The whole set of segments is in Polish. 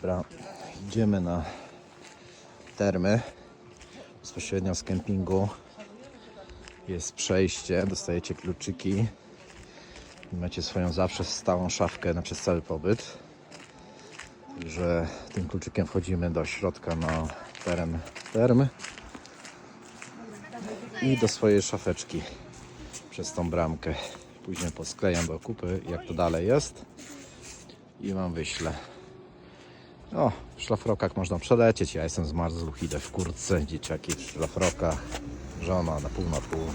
Dobra, idziemy na termy. Bezpośrednio z kempingu jest przejście, dostajecie kluczyki. Macie swoją zawsze stałą szafkę na przez cały pobyt. Także tym kluczykiem wchodzimy do środka na teren term i do swojej szafeczki przez tą bramkę. Później posklejam do kupy, jak to dalej jest i Wam wyślę. O, w szlafrokach można przelecieć. Ja jestem zmarzł, idę w kurtce, dzieciaki w szlafrokach, żona na pół na pół.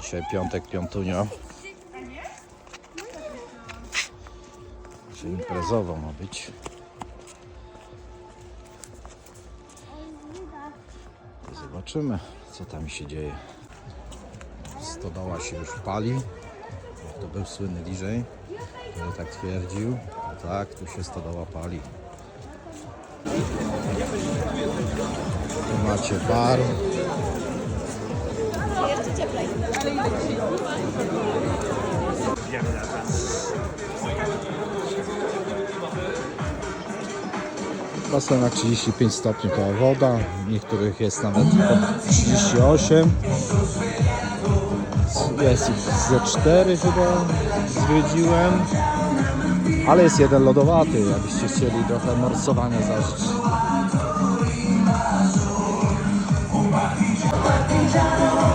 Dzisiaj piątek, piątunio. Dzisiaj imprezowo ma być. Zobaczymy, co tam się dzieje. Stodoła się już pali. To był słynny DJ, który tak twierdził. Tak, tu się stodoła pali. Tu macie bar. Basen na 35 stopni koła woda, niektórych jest nawet po 38. Jest ich ze 4 chyba zwiedziłem. Ale jest jeden lodowaty, jakbyście chcieli trochę morsowania zażyć.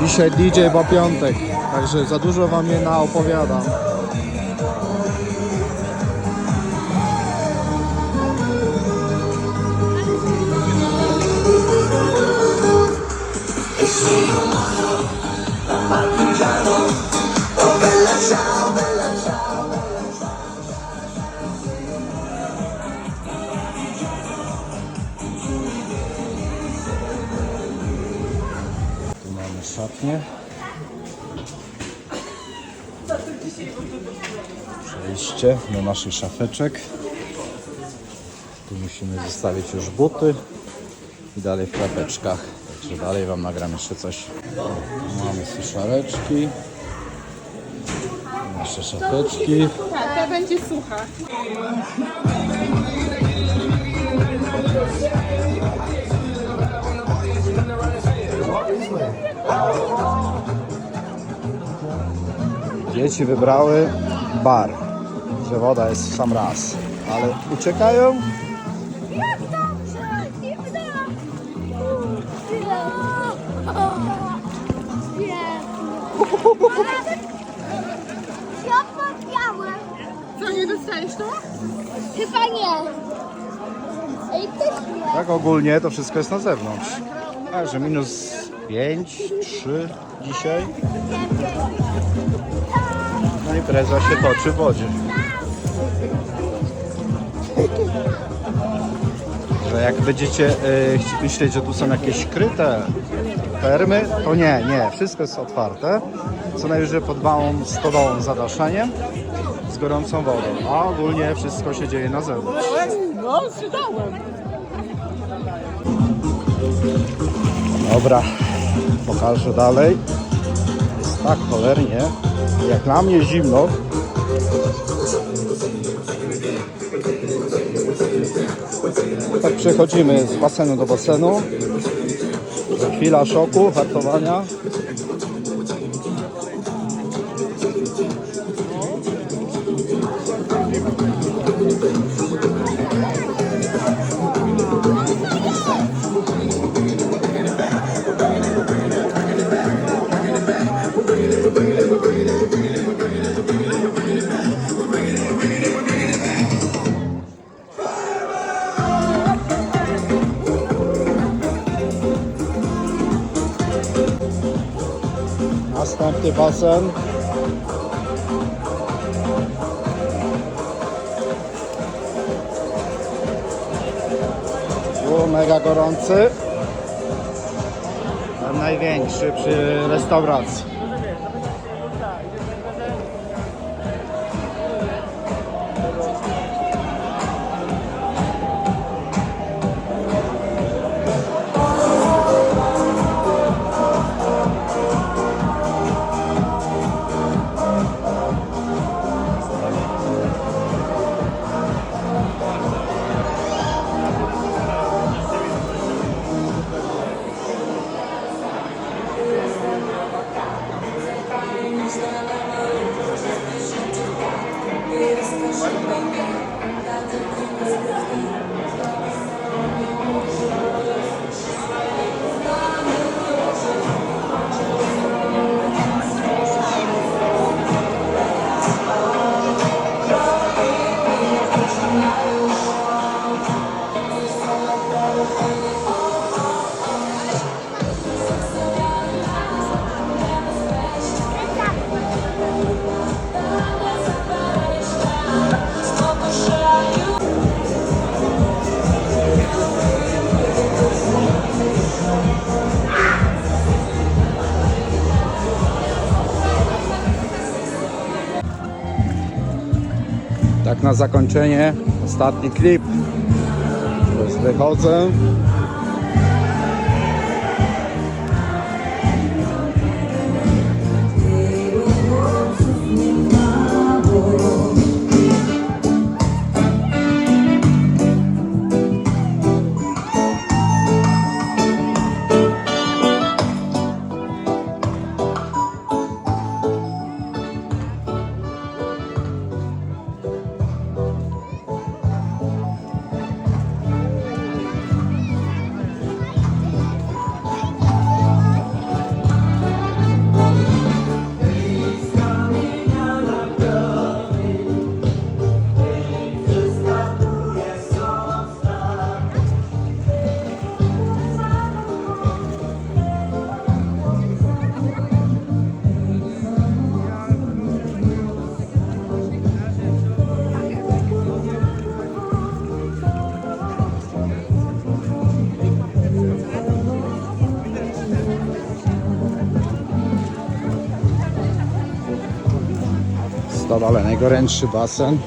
Dzisiaj DJ po piątek, także za dużo wam nie naopowiadam. Tu mamy szatnię. Przejście do naszych szafeczek. Tu musimy zostawić już buty i dalej w klapeczkach. Także dalej Wam nagram jeszcze coś. Mamy suszareczki. Nasze szafeczki. Tak, ta będzie sucha. Dzieci wybrały bar, że woda jest w sam raz. Ale uciekają? Jak dobrze! Zimno! Ja podpiałem. Co, nie dostajesz to? Chyba nie. Ej, też nie. Tak ogólnie to wszystko jest na zewnątrz. Także minus 5, 3 dzisiaj. No impreza się toczy w wodzie. Że jak będziecie y, myśleć, że tu są jakieś kryte termy, to nie, nie, wszystko jest otwarte. Co najwyżej pod małą stodołą zadaszeniem z gorącą wodą. A ogólnie wszystko się dzieje na zewnątrz. No, przydałem. Dobra, pokażę dalej. Jest tak cholernie, jak na mnie zimno. Tak przechodzimy z basenu do basenu. Chwila szoku, hartowania. Następny basen. Był mega gorący. Największy przy restauracji. Tak na zakończenie, ostatni klip. Wychodzę. Stodole, najgorętszy basen.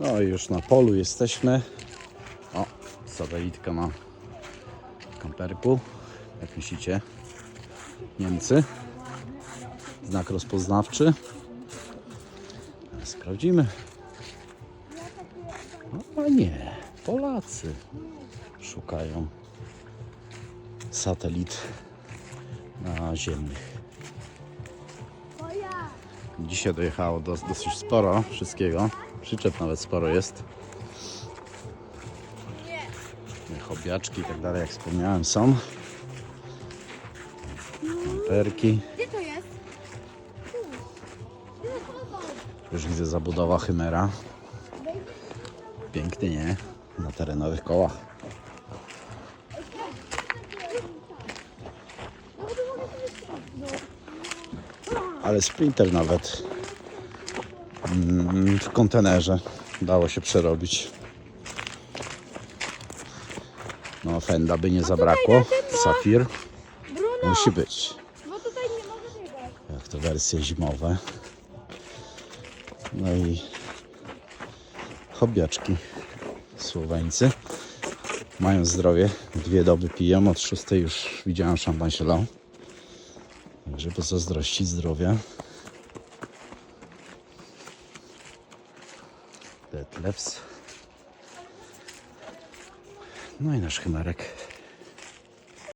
No i już na polu jesteśmy. O, satelitka na kamperku. Jak myślicie? Niemcy. Znak rozpoznawczy. Sprawdzimy. No, a nie, Polacy szukają satelit naziemnych. Dzisiaj dojechało dos, dosyć sporo wszystkiego. Przyczep nawet sporo jest. Chobiaczki i tak dalej, jak wspomniałem, są. Kamperki. Już widzę zabudowa Chymera. Pięknie, nie? Na terenowych kołach. Ale Sprinter nawet mm, w kontenerze dało się przerobić. No, fenda by nie zabrakło. Safir musi być. Jak to wersje zimowe. No i hobbiaczki Słoweńcy. Mają zdrowie, dwie doby piją, od szóstej już widziałem szampan się lał. Także pozazdrościć zdrowia. Detlefs. No i nasz chymarek.